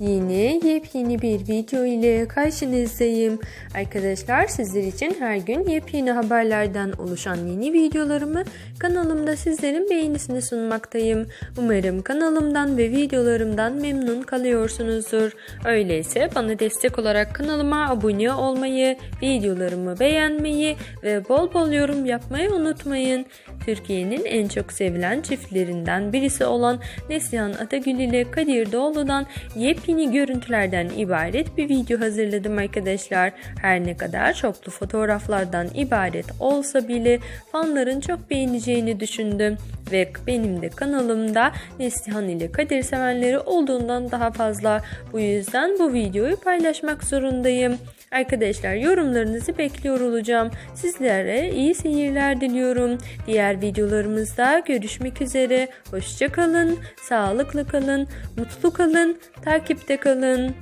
Yeni yepyeni bir video ile karşınızdayım. Arkadaşlar sizler için her gün yepyeni haberlerden oluşan yeni videolarımı kanalımda sizlerin beğenisini sunmaktayım. Umarım kanalımdan ve videolarımdan memnun kalıyorsunuzdur. Öyleyse bana destek olarak kanalıma abone olmayı, videolarımı beğenmeyi ve bol bol yorum yapmayı unutmayın. Türkiye'nin en çok sevilen çiftlerinden birisi olan Neslihan Atagül ile Kadir Doğulu'dan yepyeni görüntülerden ibaret bir video hazırladım arkadaşlar. Her ne kadar çoklu fotoğraflardan ibaret olsa bile fanların çok beğeneceğini düşündüm. Ve benim de kanalımda Neslihan ile Kadir sevenleri olduğundan daha fazla. Bu yüzden bu videoyu paylaşmak zorundayım. Arkadaşlar yorumlarınızı bekliyor olacağım. Sizlere iyi seyirler diliyorum. Diğer videolarımızda görüşmek üzere. Hoşçakalın, sağlıklı kalın, mutlu kalın, takipte kalın.